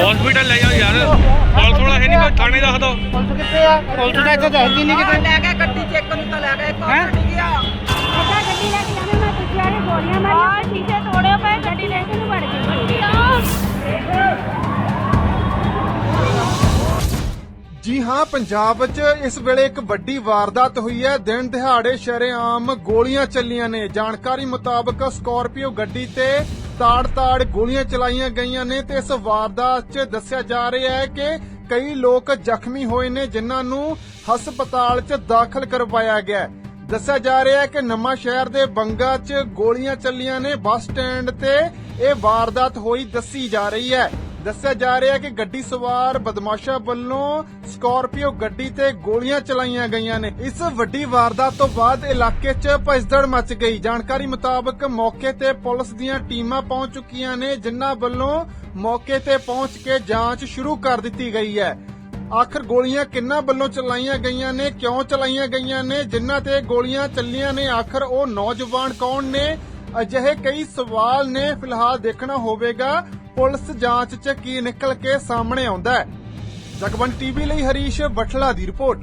Hospital ਲੈ ਜਾਓ ਯਾਰ। ਪੁਲਿਸ ਵਾਲਾ ਹੈ ਨਹੀਂ ਕੋਈ ਥਾਣੇ ਦੱਸ ਦੋ ਪੁਲਿਸ ਕਿੱਥੇ ਆ? ਪੁਲਿਸ ਦਾ ਇੱਥੇ ਤਾਂ ਨਹੀਂ ਕਿਤੇ। ਲੈ ਕੇ ਗੱਡੀ ਚੈੱਕ ਨਹੀਂ ਤਾਂ ਲੈ ਕੇ ਇੱਕ ਹੋਰ ਗਿਆ ਜੀ ਹਾਂ ਪੰਜਾਬ ਵਿੱਚ ਇਸ ਵੇਲੇ ਇੱਕ ਵੱਡੀ ਵਾਰਦਾਤ ਹੋਈ ਹੈ। ਦਿਨ ਦਿਹਾੜੇ ਸ਼ਰੇਆਮ ਗੋਲੀਆਂ ਚੱਲੀਆਂ ਨੇ। ਜਾਣਕਾਰੀ ਮੁਤਾਬਕ ਸਕੋਰਪੀਓ ਗੱਡੀ ਤੇ ਤਾੜ-ਤਾੜ ਗੋਲੀਆਂ ਚਲਾਈਆਂ ਗਈਆਂ ਨੇ ਤੇ ਇਸ ਵਾਰਦਾਤ 'ਚ ਦੱਸਿਆ ਜਾ ਰਿਹਾ ਹੈ ਕਿ ਕਈ ਲੋਕ ਜ਼ਖਮੀ ਹੋਏ ਨੇ, ਜਿਨ੍ਹਾਂ ਨੂੰ ਹਸਪਤਾਲ 'ਚ ਦਾਖਲ ਕਰਵਾਇਆ ਗਿਆ ਦੱਸਿਆ ਜਾ ਰਿਹਾ ਹੈ ਕਿ ਨਵਾਂ ਸ਼ਹਿਰ ਦੇ ਬੰਗਾ 'ਚ ਗੋਲੀਆਂ ਚੱਲੀਆਂ ਨੇ, ਬੱਸ ਸਟੈਂਡ ਤੇ ਇਹ ਵਾਰਦਾਤ ਹੋਈ ਦੱਸੀ ਜਾ ਰਹੀ ਹੈ। ਦੱਸਿਆ ਜਾ ਰਿਹਾ ਕਿ ਗੱਡੀ ਸਵਾਰ ਬਦਮਾਸ਼ਾਂ ਵੱਲੋਂ ਸਕਾਰਪੀਓ ਗੱਡੀ ਤੇ ਗੋਲੀਆਂ ਚਲਾਈਆਂ ਗਈਆਂ ਨੇ। ਇਸ ਵੱਡੀ ਵਾਰਦਾਤ ਤੋਂ ਬਾਅਦ ਇਲਾਕੇ 'ਚ ਭਜਦੜ ਮਚ ਗਈ। ਜਾਣਕਾਰੀ ਮੁਤਾਬਕ ਮੌਕੇ ਤੇ ਪੁਲਿਸ ਦੀਆਂ ਟੀਮਾਂ ਪਹੁੰਚ ਚੁੱਕੀਆਂ ਨੇ, ਜਿਨ੍ਹਾਂ ਵੱਲੋਂ ਮੌਕੇ ਤੇ ਪਹੁੰਚ ਕੇ ਜਾਂਚ ਸ਼ੁਰੂ ਕਰ ਦਿੱਤੀ ਗਈ ਹੈ। ਆਖਰ ਗੋਲੀਆਂ ਕਿੰਨਾਂ ਵੱਲੋਂ ਚਲਾਈਆਂ ਗਈਆਂ ਨੇ, ਕਿਉਂ ਚਲਾਈਆਂ ਗਈਆਂ ਨੇ, ਜਿਨ੍ਹਾਂ ਤੇ ਗੋਲੀਆਂ ਚੱਲੀਆਂ ਨੇ, ਆਖਰ ਉਹ ਨੌਜਵਾਨ ਕੌਣ ਨੇ? ਅਜਿਹੇ ਕਈ ਸਵਾਲ ਨੇ, ਫਿਲਹਾਲ ਦੇਖਣਾ ਹੋਵੇਗਾ। ਪੁਲਿਸ ਜਾਂਚ 'ਚ ਕੀ ਨਿਕਲ ਕੇ ਸਾਹਮਣੇ ਆਉਂਦਾ ਹੈ? ਜਗਬੰਦ ਟੀਵੀ ਲਈ ਹਰੀਸ਼ ਬਠਲਾ ਦੀ ਰਿਪੋਰਟ।